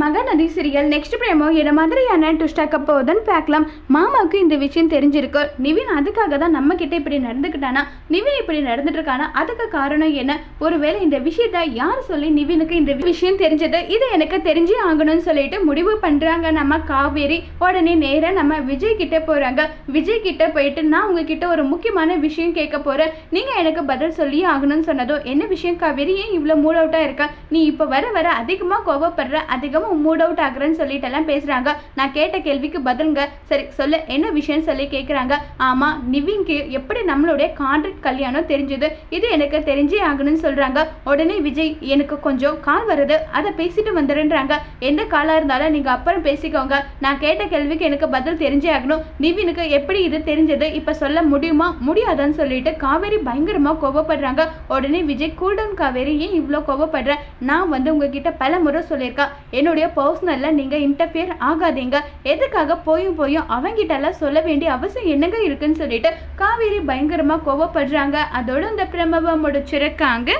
Mahanadi serial next பிரேமோ என்ன மாதிரியான ட்விஸ்டாக்க போகுதுன்னு பார்க்கலாம். மாமாவுக்கு இந்த விஷயம் தெரிஞ்சிருக்கு. நிவின் அதுக்காக தான் நம்ம கிட்ட இப்படி நடந்துக்கிட்டானா? நிவின் இப்படி நடந்துட்டு இருக்கானா அதுக்கு காரணம் என்ன? ஒருவேளை இந்த விஷயத்த யார் சொல்லி நிவினுக்கு இந்த விஷயம் தெரிஞ்சது? இது எனக்கு தெரிஞ்சே ஆகணும்னு சொல்லிட்டு முடிவு பண்றாங்க நம்ம காவேரி. உடனே நேராக நம்ம விஜய் கிட்ட போறாங்க. விஜய் கிட்ட போயிட்டு நான் உங்ககிட்ட ஒரு முக்கியமான விஷயம் கேட்க போறேன். நீங்க எனக்கு பதில் சொல்லி ஆகணும்னு சொன்னதோ என்ன விஷயம் காவேரி? ஏன் இவ்வளோ மூட் அவுட்டா இருக்க? நீ இப்போ வர வர அதிகமாக கோவப்படுற அதிகமாக மூட் அவுட் ஆகுறேன்னு சொல்லிட்டு எல்லாம் பேசுறாங்க. நான் கேட்ட கேள்விக்கு பதிலுங்க. சரி சொல்லு. என்ன விஷயம் சொல்லி கேட்குறாங்க ஆமா நிவின்க்கு எப்படி நம்மளுடைய கான்ட்ராக்ட் கல்யாணம் தெரிஞ்சது? இது எனக்கு தெரிஞ்சே ஆகணும்னு சொல்றாங்க. உடனே விஜய் எனக்கு கொஞ்சம் கால் வருது. அதை பேசிட்டு வந்துடுன்றாங்க எந்த காலாக இருந்தாலும் நீங்கள் அப்புறம் பேசிக்கோங்க. நான் கேட்ட கேள்விக்கு எனக்கு பதில் தெரிஞ்சே ஆகணும். நிவினுக்கு எப்படி இது தெரிஞ்சது? இப்போ சொல்ல முடியுமா? முடியாதான்னு சொல்லிட்டு காவேரி பயங்கரமாக கோவப்படுறாங்க. உடனே விஜய் கூல்டவுன் காவேரி. ஏன் இவ்வளோ கோவப்படுறேன் நான் வந்து உங்ககிட்ட பல முறை சொல்லியிருக்கேன் என்னுடைய பர்சனலில் நீங்கள் இன்டர்ஃபியர் ஆகாதீங்க. எதுக்காக போயும் போயும் அவங்கிட்டலாம் சொல்ல வேண்டிய அவசியம் என்னங்க இருக்குன்னு சொல்லிட்டு காவேரி பயங்கரமாக கோவப்படுறாங்க. அதோட இந்த பிரமவை முடிச்சிருக்காங்க.